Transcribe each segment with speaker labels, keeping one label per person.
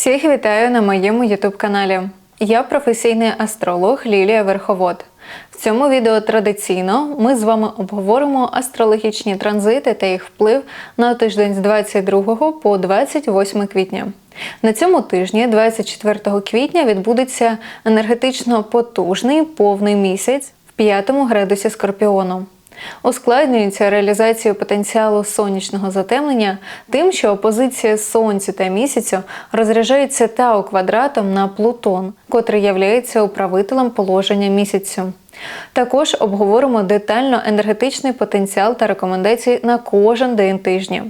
Speaker 1: Всіх вітаю на моєму youtube каналі. Я професійний астролог Лілія Верховод. В цьому відео традиційно ми з вами обговоримо астрологічні транзити та їх вплив на тиждень з 22 по 28 квітня. На цьому тижні, 24 квітня, відбудеться енергетично потужний повний місяць в 5 градусі Скорпіону. Ускладнюється реалізацію потенціалу сонячного затемнення тим, що опозиція Сонцю та місяцю розряджається Тау квадратом на Плутон, котрий являється управителем положення місяцю. Також обговоримо детально енергетичний потенціал та рекомендації на кожен день тижня.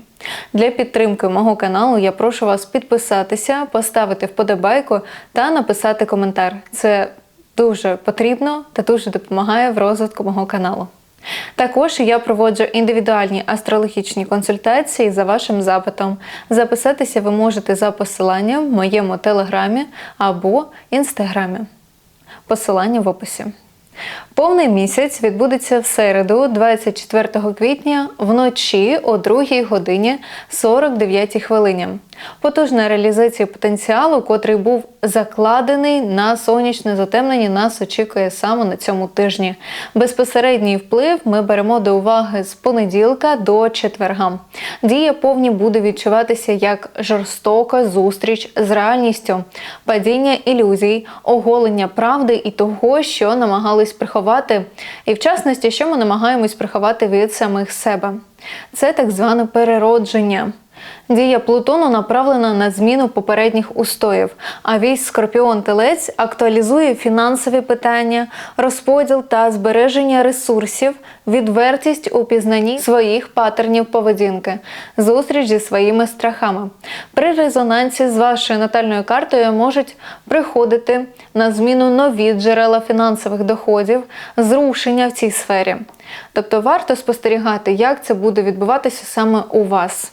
Speaker 1: Для підтримки мого каналу я прошу вас підписатися, поставити вподобайку та написати коментар. Це дуже потрібно та дуже допомагає в розвитку мого каналу. Також я проводжу індивідуальні астрологічні консультації за вашим запитом. Записатися ви можете за посиланням в моєму телеграмі або інстаграмі. Посилання в описі. Повний місяць відбудеться в середу, 24 квітня, вночі о 2 годині 49 хвилині. Потужна реалізація потенціалу, котрий був закладений на сонячне затемнення, нас очікує саме на цьому тижні. Безпосередній вплив ми беремо до уваги з понеділка до четверга. Дія повні буде відчуватися як жорстока зустріч з реальністю, падіння ілюзій, оголення правди і того, що намагались приховати, і в частності, що ми намагаємось приховати від самих себе. Це так зване переродження. Дія Плутону направлена на зміну попередніх устоїв, а вісь Скорпіон Телець актуалізує фінансові питання, розподіл та збереження ресурсів, відвертість у пізнанні своїх патернів поведінки, зустріч зі своїми страхами. При резонансі з вашою натальною картою можуть приходити на зміну нові джерела фінансових доходів, зрушення в цій сфері. Тобто варто спостерігати, як це буде відбуватися саме у вас.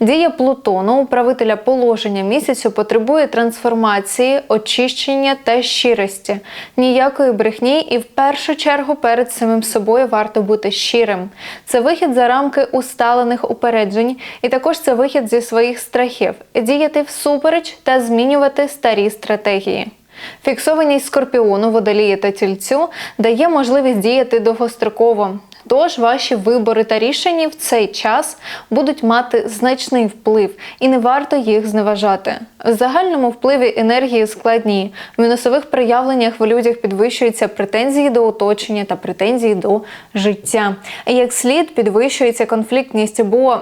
Speaker 1: Дія Плутону, управителя положення місяцю, потребує трансформації, очищення та щирості, ніякої брехні, і в першу чергу перед самим собою варто бути щирим. Це вихід за рамки усталених упереджень, і також це вихід зі своїх страхів, діяти всупереч та змінювати старі стратегії. Фіксованість скорпіону, водолії та тільцю дає можливість діяти довгостроково. Тож ваші вибори та рішення в цей час будуть мати значний вплив, і не варто їх зневажати. В загальному впливі енергії складні. В мінусових проявленнях в людях підвищуються претензії до оточення та претензії до життя. Як слід підвищується конфліктність, бо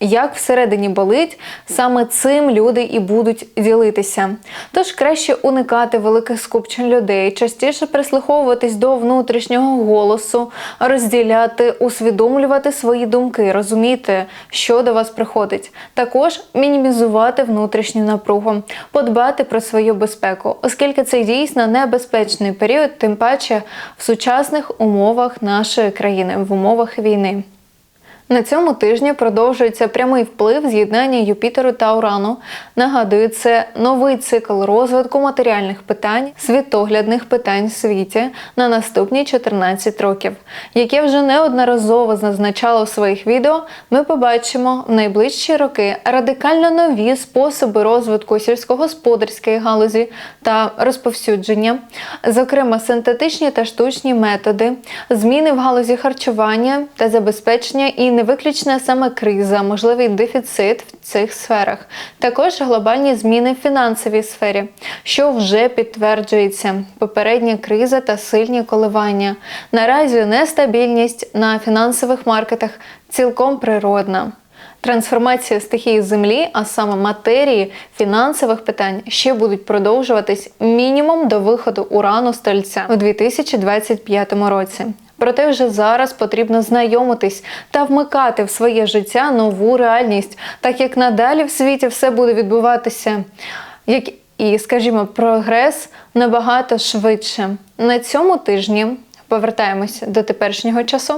Speaker 1: як всередині болить, саме цим люди і будуть ділитися. Тож краще уникати великих скупчень людей, частіше прислуховуватись до внутрішнього голосу, розділяти, усвідомлювати свої думки, розуміти, що до вас приходить. Також мінімізувати внутрішню напругу, подбати про свою безпеку, оскільки це дійсно небезпечний період, тим паче в сучасних умовах нашої країни, в умовах війни. На цьому тижні продовжується прямий вплив з'єднання Юпітеру та Урану. Нагадую, це новий цикл розвитку матеріальних питань, світоглядних питань в світі на наступні 14 років. Як я вже неодноразово зазначала в своїх відео, ми побачимо в найближчі роки радикально нові способи розвитку сільськогосподарської галузі та розповсюдження, зокрема синтетичні та штучні методи, зміни в галузі харчування та забезпечення і не виключна саме криза, можливий дефіцит в цих сферах. Також глобальні зміни в фінансовій сфері, що вже підтверджується, попередня криза та сильні коливання. Наразі нестабільність на фінансових маркетах цілком природна. Трансформація стихії землі, а саме матерії фінансових питань, ще будуть продовжуватись мінімум до виходу урану стольця у 2025 році. Проте вже зараз потрібно знайомитись та вмикати в своє життя нову реальність, так як надалі в світі все буде відбуватися, як і, скажімо, прогрес набагато швидше. На цьому тижні Повертаємось до теперішнього часу.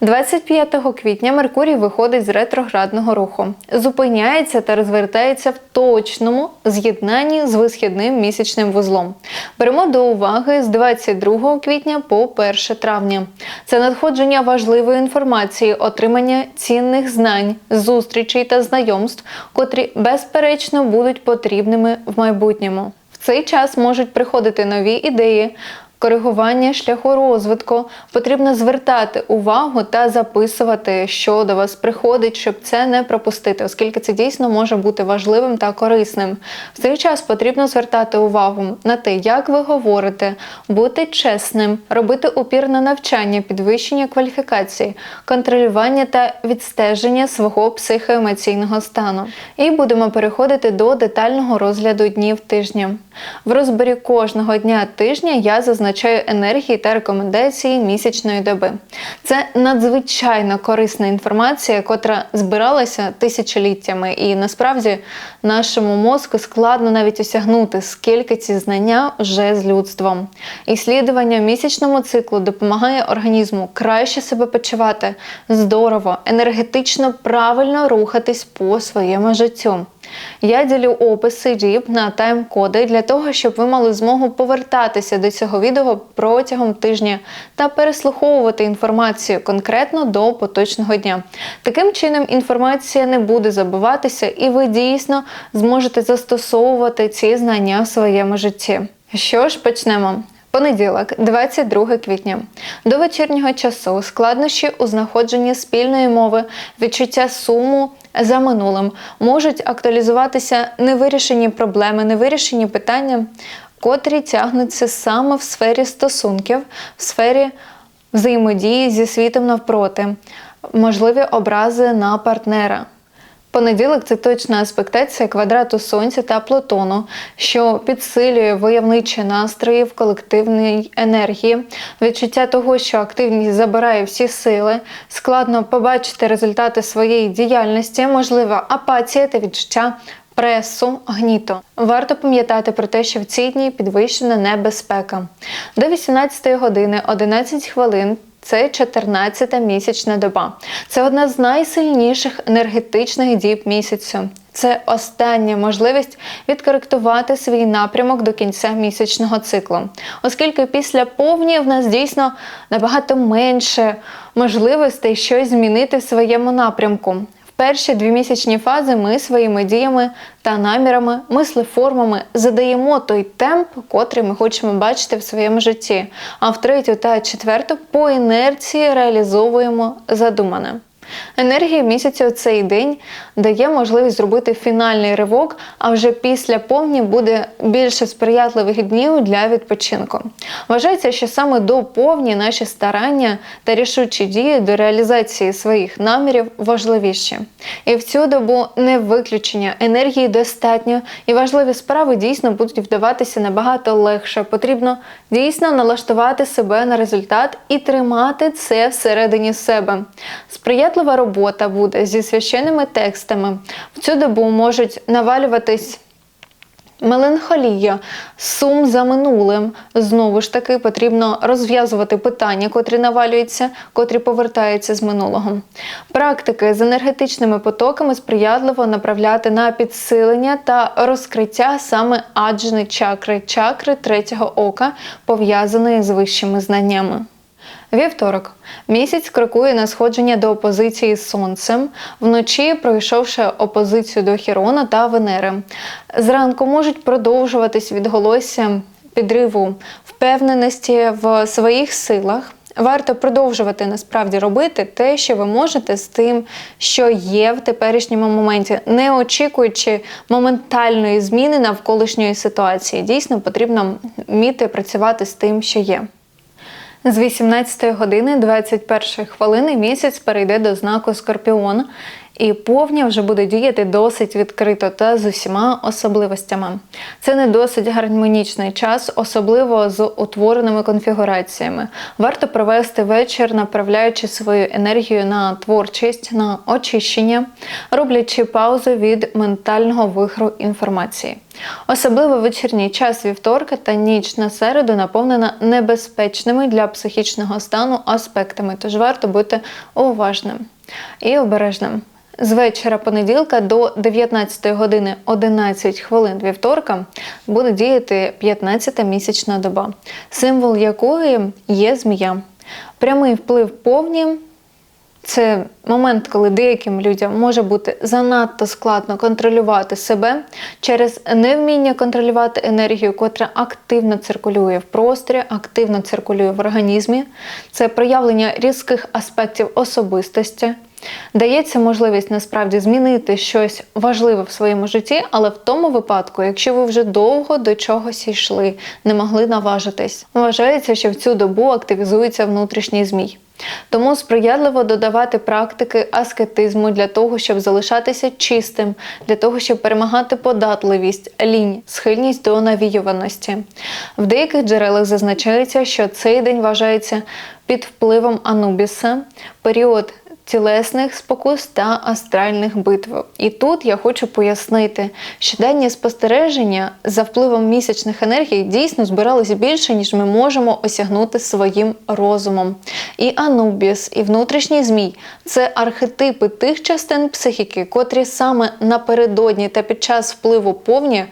Speaker 1: 25 квітня Меркурій виходить з ретроградного руху, зупиняється та розвертається в точному з'єднанні з висхідним місячним вузлом. Беремо до уваги з 22 квітня по 1 травня. Це надходження важливої інформації, отримання цінних знань, зустрічей та знайомств, котрі безперечно будуть потрібними в майбутньому. В цей час можуть приходити нові ідеї, коригування шляху розвитку. Потрібно звертати увагу та записувати, що до вас приходить, щоб це не пропустити, оскільки це дійсно може бути важливим та корисним. В цей час потрібно звертати увагу на те, як ви говорите, бути чесним, робити упір на навчання, підвищення кваліфікації, контролювання та відстеження свого психоемоційного стану. І будемо переходити до детального розгляду днів тижня. В розборі кожного дня тижня я зазначаю енергії та рекомендації місячної доби. Це надзвичайно корисна інформація, котра збиралася тисячоліттями, і насправді нашому мозку складно навіть осягнути, скільки ці знання вже з людством. Іслідування місячному циклу допомагає організму краще себе почувати, здорово, енергетично правильно рухатись по своєму життю. Я ділю описи діб на тайм-коди для того, щоб ви мали змогу повертатися до цього відео протягом тижня та переслуховувати інформацію конкретно до поточного дня. Таким чином, інформація не буде забуватися, і ви дійсно зможете застосовувати ці знання в своєму житті. Що ж, почнемо. Понеділок, 22 квітня. До вечірнього часу складнощі у знаходженні спільної мови, відчуття суму за минулим можуть актуалізуватися невирішені проблеми, невирішені питання, котрі тягнуться саме в сфері стосунків, в сфері взаємодії зі світом навпроти, можливі образи на партнера. Понеділок це точна аспектація квадрату Сонця та Плутону, що підсилює войовничі настрої в колективній енергії, відчуття того, що активність забирає всі сили, складно побачити результати своєї діяльності, можлива апатія та відчуття пресу, гніту. Варто пам'ятати про те, що в ці дні підвищена небезпека. До 18 години 11 хвилин. Це 14-та місячна доба. Це одна з найсильніших енергетичних діб місяцю. Це остання можливість відкоректувати свій напрямок до кінця місячного циклу, оскільки після повні в нас дійсно набагато менше можливостей щось змінити в своєму напрямку. Перші дві місячні фази ми своїми діями та намірами, мислеформами задаємо той темп, котрий ми хочемо бачити в своєму житті. А в третю та четверту по інерції реалізовуємо задумане. Енергія місяця у цей день дає можливість зробити фінальний ривок, а вже після повні буде більше сприятливих днів для відпочинку. Вважається, що саме до повні наші старання та рішучі дії до реалізації своїх намірів важливіші. І в цю добу не виключення енергії достатньо, і важливі справи дійсно будуть вдаватися набагато легше. Потрібно дійсно налаштувати себе на результат і тримати це всередині себе. Сприятливо Сприятлива робота буде зі священними текстами. В цю добу можуть навалюватись. Меланхолія, сум за минулим. Знову ж таки, потрібно розв'язувати питання, котрі навалюються, котрі повертаються з минулого. Практики з енергетичними потоками сприятливо направляти на підсилення та розкриття саме аджни чакри, чакри третього ока, пов'язаної з вищими знаннями. Вівторок місяць крокує на сходження до опозиції з сонцем, вночі пройшовши опозицію до Хірона та Венери. Зранку можуть продовжуватись відголосся підриву впевненості в своїх силах. Варто продовжувати насправді робити те, що ви можете з тим, що є в теперішньому моменті, не очікуючи моментальної зміни навколишньої ситуації. Дійсно потрібно вміти працювати з тим, що є. З 18 години 21 хвилини місяць перейде до знаку Скорпіон, і повня вже буде діяти досить відкрито та з усіма особливостями. Це не досить гармонічний час, особливо з утвореними конфігураціями. Варто провести вечір, направляючи свою енергію на творчість, на очищення, роблячи паузу від ментального вихру інформації. Особливо вечірній час вівторка та ніч на середу наповнена небезпечними для психічного стану аспектами, тож варто бути уважним і обережним. З вечора понеділка до 19 години 11 хвилин вівторка буде діяти 15-та місячна доба, символ якої є змія. Прямий вплив повні це момент, коли деяким людям може бути занадто складно контролювати себе через невміння контролювати енергію, котра активно циркулює в просторі, активно циркулює в організмі. Це проявлення різких аспектів особистості. Дається можливість насправді змінити щось важливе в своєму житті, але в тому випадку, якщо ви вже довго до чогось йшли, не могли наважитись, вважається, що в цю добу активізується внутрішній змій. Тому сприятливо додавати практики аскетизму для того, щоб залишатися чистим, для того, щоб перемагати податливість, лінь, схильність до навіюваності. В деяких джерелах зазначається, що цей день вважається під впливом Анубіса, період тілесних спокус та астральних битв. І тут я хочу пояснити, що дані спостереження за впливом місячних енергій дійсно збиралися більше, ніж ми можемо осягнути своїм розумом. І Анубіс, і внутрішній змій це архетипи тих частин психіки, котрі саме напередодні та під час впливу повні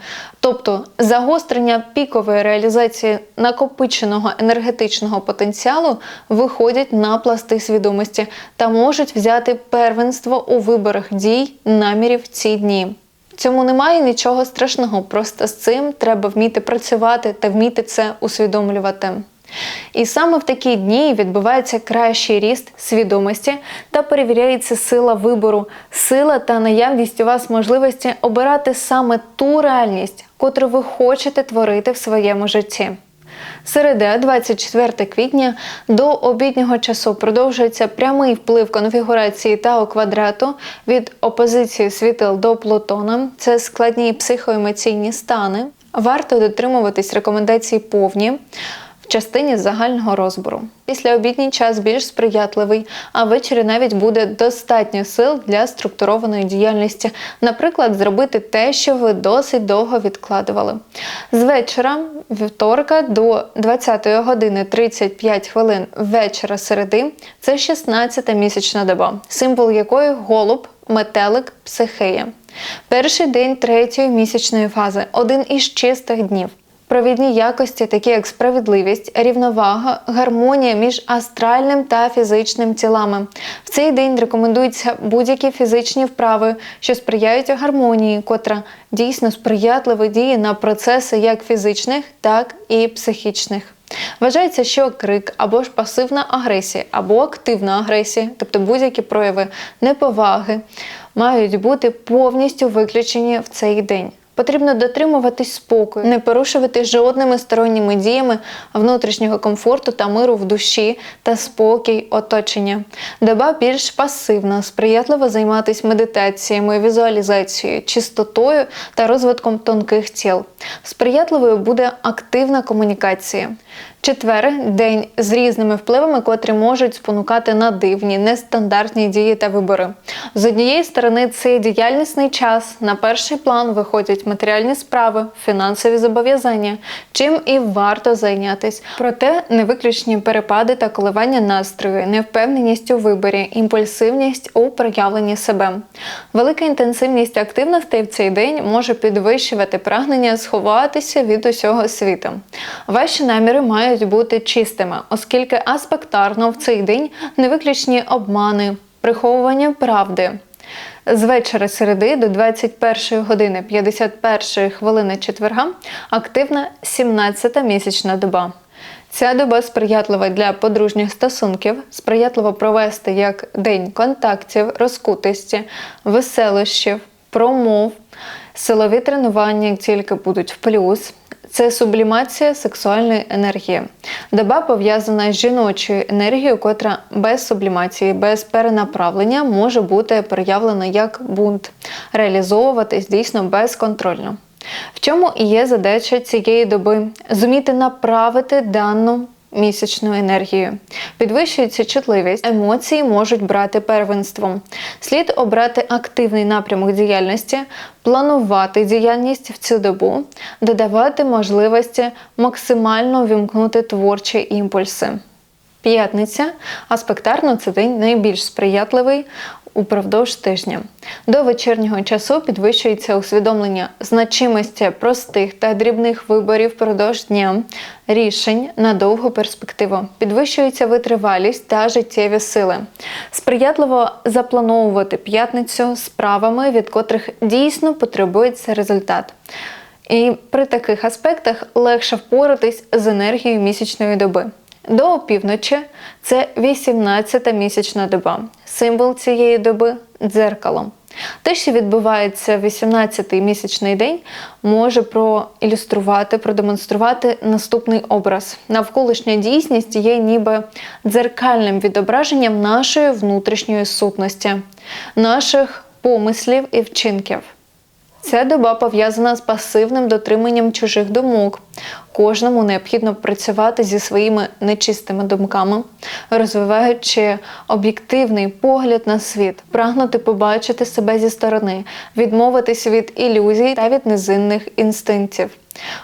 Speaker 1: Тобто загострення пікової реалізації накопиченого енергетичного потенціалу виходять на пласти свідомості та можуть взяти первенство у виборах дій, намірів ці дні. Цьому немає нічого страшного, просто з цим треба вміти працювати та вміти це усвідомлювати. І саме в такі дні відбувається кращий ріст свідомості та перевіряється сила вибору, сила та наявність у вас можливості обирати саме ту реальність, котру ви хочете творити в своєму житті. Середа, 24 квітня, до обіднього часу продовжується прямий вплив конфігурації Тао квадрату від опозиції світил до Плутона. Це складні психоемоційні стани. Варто дотримуватись рекомендацій повні частині загального розбору. Після обідній час більш сприятливий, а ввечері навіть буде достатньо сил для структурованої діяльності, наприклад, зробити те, що ви досить довго відкладували. З вечора, вівторка до 20 години 35 хвилин вечора середи це 16-та місячна доба, символ якої голуб, метелик, психея. Перший день третьої місячної фази один із чистих днів провідні якості, такі як справедливість, рівновага, гармонія між астральним та фізичним тілами. В цей день рекомендуються будь-які фізичні вправи, що сприяють гармонії, котра дійсно сприятливо діє на процеси як фізичних, так і психічних. Вважається, що крик або ж пасивна агресія, або активна агресія, тобто будь-які прояви неповаги, мають бути повністю виключені в цей день. Потрібно дотримуватись спокою, не порушувати жодними сторонніми діями внутрішнього комфорту та миру в душі та спокій оточення. Доба більш пасивна, сприятливо займатися медитаціями, візуалізацією, чистотою та розвитком тонких тіл. Сприятливою буде активна комунікація. Четвер день з різними впливами, котрі можуть спонукати на дивні, нестандартні дії та вибори. З однієї сторони, цей діяльнісний час на перший план виходять матеріальні справи, фінансові зобов'язання, чим і варто зайнятись. Проте невиключні перепади та коливання настрою, невпевненість у виборі, імпульсивність у проявленні себе. Велика інтенсивність активностей в цей день може підвищувати прагнення сховатися від усього світу. Ваші наміри мають мають бути чистими, оскільки аспектарно в цей день не виключні обмани, приховування правди. З вечора середи до 21 години 51 хвилини четверга активна 17-та місячна доба. Ця доба сприятлива для подружніх стосунків, сприятливо провести як день контактів, розкутості, веселощів, промов, силові тренування, тільки будуть в плюс. Це сублімація сексуальної енергії. Доба пов'язана з жіночою енергією, котра без сублімації, без перенаправлення може бути проявлена як бунт, реалізовуватись дійсно безконтрольно. В чому і є задача цієї доби зуміти направити дану місячною енергією. Підвищується чутливість, емоції можуть брати первенство. Слід обрати активний напрямок діяльності, планувати діяльність в цю добу, додавати можливості максимально вімкнути творчі імпульси. П'ятниця, аспектарно це день найбільш сприятливий упродовж тижня. До вечірнього часу підвищується усвідомлення значимості простих та дрібних виборів впродовж дня, рішень на довгу перспективу. Підвищується витривалість та життєві сили. Сприятливо заплановувати п'ятницю справами, від котрих дійсно потребується результат. І при таких аспектах легше впоратись з енергією місячної доби. До опівночі це 18-та місячна доба. Символ цієї доби дзеркало. Те, що відбувається 18-й місячний день, може проілюструвати, продемонструвати наступний образ. Навколишня дійсність є ніби дзеркальним відображенням нашої внутрішньої сутності, наших помислів і вчинків. Ця доба пов'язана з пасивним дотриманням чужих думок. Кожному необхідно працювати зі своїми нечистими думками, розвиваючи об'єктивний погляд на світ, прагнути побачити себе зі сторони, відмовитись від ілюзій та від низинних інстинктів.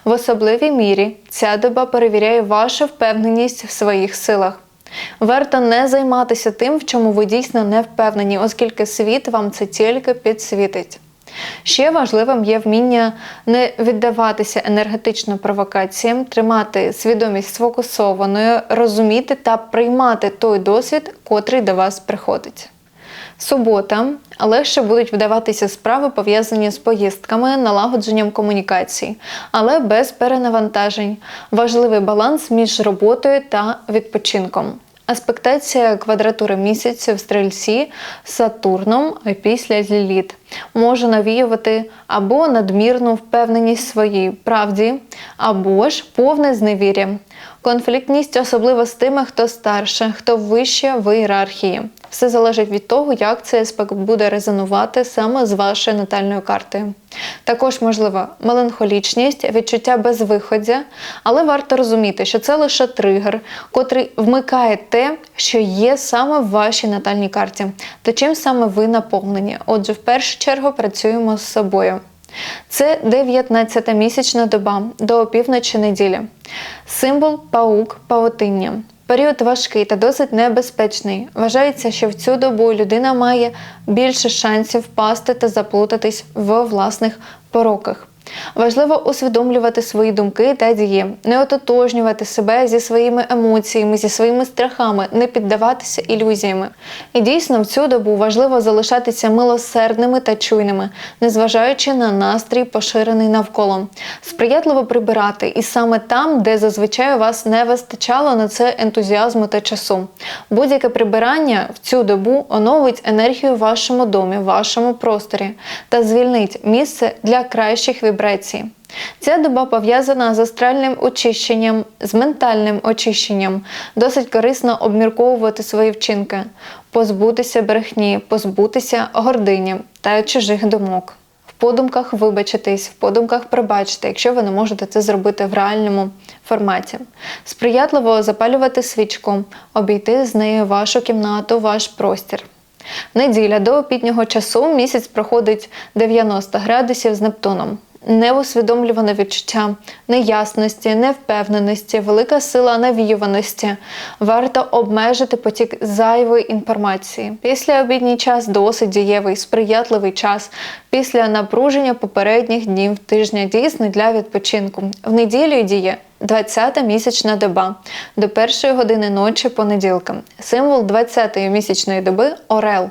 Speaker 1: В особливій мірі ця доба перевіряє вашу впевненість в своїх силах. Варто не займатися тим, в чому ви дійсно не впевнені, оскільки світ вам це тільки підсвітить. Ще важливим є вміння не віддаватися енергетично провокаціям, тримати свідомість сфокусованою, розуміти та приймати той досвід, котрий до вас приходить. Субота легше будуть вдаватися справи, пов'язані з поїздками, налагодженням комунікацій, але без перенавантажень. Важливий баланс між роботою та відпочинком. Аспектація квадратури місяця в стрільці з Сатурном після Ліліт може навіювати або надмірну впевненість своїй правді, або ж повне зневір'я. Конфліктність особливо з тими, хто старше, хто вище в ієрархії. Все залежить від того, як цей аспект буде резонувати саме з вашою натальною картою. Також можлива меланхолічність, відчуття безвиходя, але варто розуміти, що це лише тригер, котрий вмикає те, що є саме в вашій натальній карті, та чим саме ви наповнені. Отже, в першу чергу працюємо з собою. Це 19-та місячна доба до опівночі неділі. Символ паук павутиння. Період важкий та досить небезпечний. Вважається, що в цю добу людина має більше шансів впасти та заплутатись в власних пороках. Важливо усвідомлювати свої думки та дії, не ототожнювати себе зі своїми емоціями, зі своїми страхами, не піддаватися ілюзіями. І дійсно в цю добу важливо залишатися милосердними та чуйними, незважаючи на настрій, поширений навколо, сприятливо прибирати, і саме там, де зазвичай у вас не вистачало на це ентузіазму та часу. Будь-яке прибирання в цю добу оновить енергію в вашому домі, в вашому просторі та звільнить місце для кращих вібрацій вібрації. Ця доба пов'язана з астральним очищенням, з ментальним очищенням. Досить корисно обмірковувати свої вчинки, позбутися брехні, позбутися гордині та чужих думок. В подумках вибачитись, в подумках пробачити, якщо ви не можете це зробити в реальному форматі. Сприятливо запалювати свічку, обійти з нею вашу кімнату, ваш простір. Неділя до опітнього часу місяць проходить 90 градусів з Нептуном неусвідомлюване відчуття неясності, невпевненості, велика сила навіюваності. Варто обмежити потік зайвої інформації. Після обідній час досить дієвий, сприятливий час. Після напруження попередніх днів тижня дійсний для відпочинку. В неділю діє 20-та місячна доба до першої години ночі понеділка. Символ 20-ї місячної доби орел.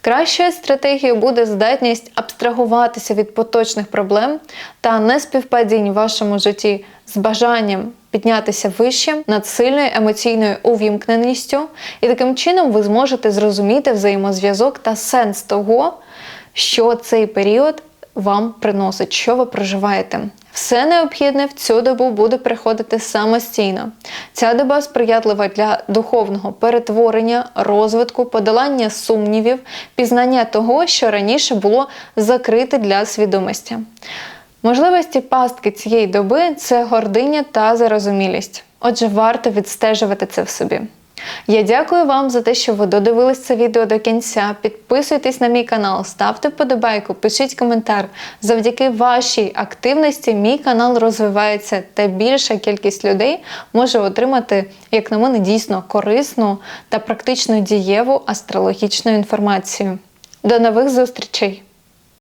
Speaker 1: Кращою стратегією буде здатність абстрагуватися від поточних проблем та неспівпадінь в вашому житті з бажанням піднятися вище над сильною емоційною увімкненістю, і таким чином ви зможете зрозуміти взаємозв'язок та сенс того, що цей період вам приносить, що ви проживаєте. Все необхідне в цю добу буде приходити самостійно. Ця доба сприятлива для духовного перетворення, розвитку, подолання сумнівів, пізнання того, що раніше було закрите для свідомості. Можливості пастки цієї доби це гординя та зарозумілість. Отже, варто відстежувати це в собі. Я дякую вам за те, що ви додивились це відео до кінця. Підписуйтесь на мій канал, ставте вподобайку, пишіть коментар. Завдяки вашій активності мій канал розвивається та більша кількість людей може отримати, як на мене, дійсно корисну та практично дієву астрологічну інформацію. До нових зустрічей!